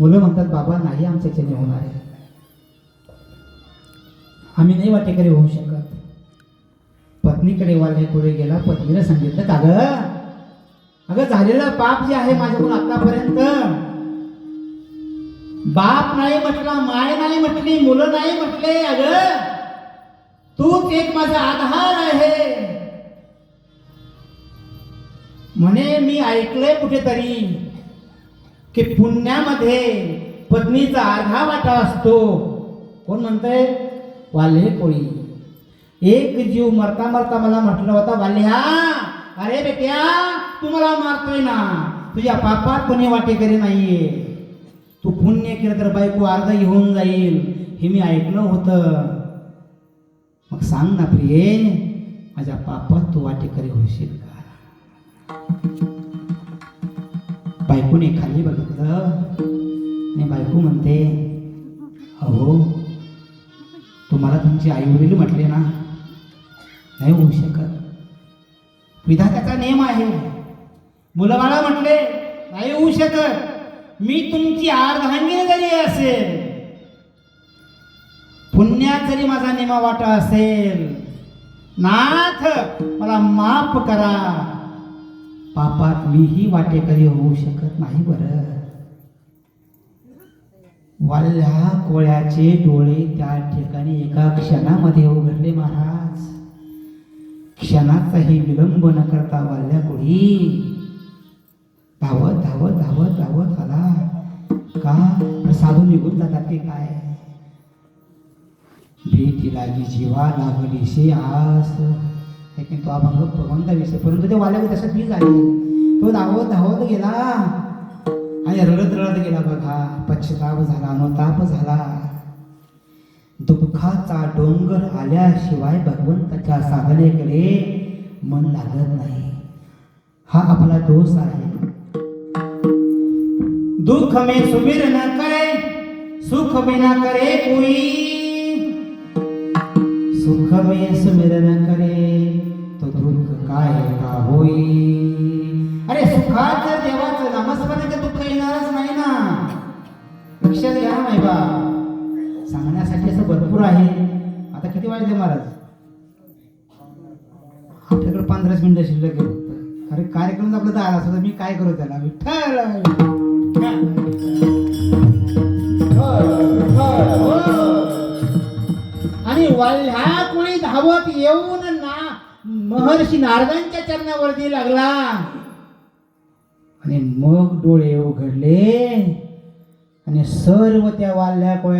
मुलं म्हणतात बाबा नाही आमच्याच्याने होणार आहे. आम्ही नाही वाटेकरी होऊ शकत. पत्नीकडे वाल्याकडे गेला पत्नीला सांगितलं का ग अगं झालेलं पाप जे आहे माझ्याकडून आतापर्यंत बाप नाही म्हटला माय नाही म्हटली मुलं नाही म्हटले अगं तूच एक माझा आधार आहे. म्हणे मी ऐकलंय कुठेतरी की पुण्यामध्ये पत्नीचा अर्धा वाटा असतो. कोण म्हणतंय? वाल्हे कोळी. एक जीव मरता मरता मला म्हटलं होता वाल्ह्या अरे बेट्या तू मला मारतोय ना. तुझ्या पापात कोणी वाटेकरी नाहीये. तू पुण्य केलं तर बायको अर्ध घेऊन जाईल हे मी ऐकलं होतं. मग सांग ना प्रिये माझ्या पापात तू वाटेकरी होशील का? बायकोने खाली बघितलं. आणि बायको म्हणते अहो तुम्हाला तुमची आई वडील म्हटले ना नाही होऊ शकत. विधात्याचा नियम आहे. मुलं मला म्हटले नाही होऊ शकत. मी तुमची अर्धांगिनी जरी असेल पुण्यात जरी माझा निमा वाटा असेल नाथ मला माफ करा. पापात मीही वाटेकरी होऊ शकत नाही बरं. वाल्या कोळ्याचे डोळे त्या ठिकाणी एका क्षणामध्ये उघडले महाराज. क्षणाचाही विलंब न करता वाल्या कोळी धावत धावत धावत धावत आला. का? साधू निघून जातात ते काय? भेटी लागी जीवा लागली शे आस. हे की तो अभंग प्रबंध विषय परंतु ते वाल्यावर तसं बीज झाली तो धावत धावत गेला। आणि रडत रडत गेला बघा पश्चाताप झाला अनुताप झाला। दुःखाचा डोंगर आल्याशिवाय भगवंताच्या साधनेकडे मन लागत नाही. हा आपला दोष आहे. दुःख में सुमिर न करे सुख बिना करे कोई। सुख में सुमिर न करे भरपूर आहे. आता किती वाजले महाराज? आपल्याकडे पंधराच मिनिटं शिल्लक अरे कार्यक्रम आपला दहा असतो मी काय करू त्याला? विठ्ठल! आणि वल्हा कोणी धावत येऊन ना महर्षी नारदांच्या चरणावरती लागला. आणि मग डोळे उघडले. आणि सर्व त्या वाल्या कोळ्या